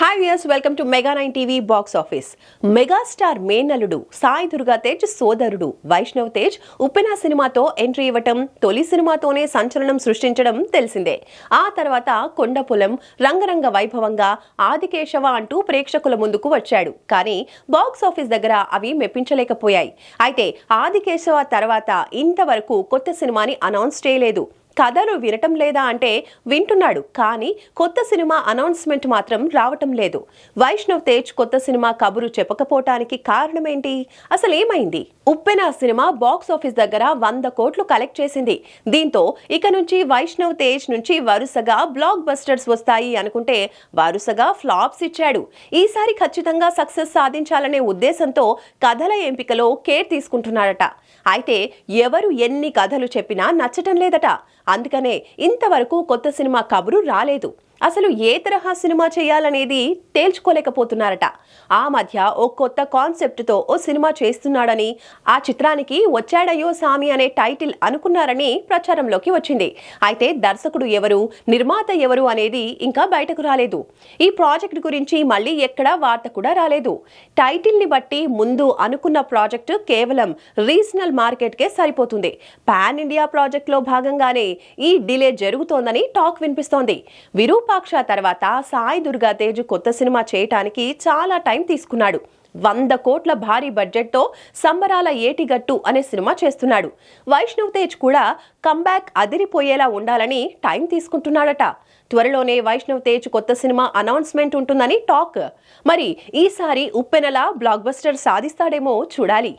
Hi viewers welcome to mega nine TV box office megastar మేనలుడు Sai Durga Tej సోదరుడు వైష్ణవ్ తేజ్ ఉప్పెన సినిమాతో entry ఇవ్వటం తొలి సినిమాతోనే సంచలనం సృష్టించడం తెలిసిందే. ఆ తర్వాత కొండపులం రంగరంగ వైభవంగా ఆదికేశవ అంటూ ప్రేక్షకుల ముందుకు వచ్చాడు. కానీ బాక్స్ ఆఫీస్ దగ్గర అవి మెప్పించలేకపోయాయి. అయితే ఆదికేశవ తర్వాత ఇంతవరకు కొత్త సినిమాని అనౌన్స్ చేయలేదు. కథలు వినటం లేదా అంటే వింటున్నాడు కానీ కొత్త సినిమా అనౌన్స్మెంట్ మాత్రం రావటం లేదు. వైష్ణవ్ తేజ్ కొత్త సినిమా కబురు చెప్పకపోవటానికి కారణమేంటి? అసలు ఏమైంది? ఉప్పెన సినిమా బాక్స్ ఆఫీస్ దగ్గర వంద కోట్లు కలెక్ట్ చేసింది. దీంతో ఇక నుంచి వైష్ణవ్ తేజ్ నుంచి వరుసగా బ్లాక్ బస్టర్స్ వస్తాయి అనుకుంటే వరుసగా ఫ్లాప్స్ ఇచ్చాడు. ఈసారి ఖచ్చితంగా సక్సెస్ సాధించాలనే ఉద్దేశంతో కథల ఎంపికలో కేర్ తీసుకుంటున్నాడట. అయితే ఎవరు ఎన్ని కథలు చెప్పినా నచ్చటం లేదట. అందుకనే ఇంతవరకు కొత్త సినిమా కబురు రాలేదు. అసలు ఏ తరహా సినిమా చేయాలనేది తేల్చుకోలేకపోతున్నారట. ఆ మధ్య ఓ కొత్త కాన్సెప్ట్తో ఓ సినిమా చేస్తున్నాడని ఆ చిత్రానికి వచ్చాడయ్యో సామి అనే టైటిల్ అనుకున్నారని ప్రచారంలోకి వచ్చింది. అయితే దర్శకుడు ఎవరు నిర్మాత ఎవరు అనేది ఇంకా బయటకు రాలేదు. ఈ ప్రాజెక్ట్ గురించి మళ్ళీ ఎక్కడా వార్త కూడా రాలేదు. టైటిల్ని బట్టి ముందు అనుకున్న ప్రాజెక్టు కేవలం రీజనల్ మార్కెట్కే సరిపోతుంది. పాన్ ఇండియా ప్రాజెక్ట్లో భాగంగానే ఈ డిలే జరుగుతోందని టాక్ వినిపిస్తోంది. విరూపాక్ష తర్వాత సాయి దుర్గా తేజ్ కొత్త సినిమా చేయటానికి చాలా టైం తీసుకున్నాడు. వంద కోట్ల భారీ బడ్జెట్తో సంబరాల ఏటిగట్టు అనే సినిమా చేస్తున్నాడు. వైష్ణవ్ తేజ్ కూడా కంబ్యాక్ అదిరిపోయేలా ఉండాలని టైం తీసుకుంటున్నాడట. త్వరలోనే వైష్ణవ్ తేజ్ కొత్త సినిమా అనౌన్స్మెంట్ ఉంటుందని టాక్. మరి ఈసారి ఉప్పెనలా బ్లాక్ బస్టర్ సాధిస్తాడేమో చూడాలి.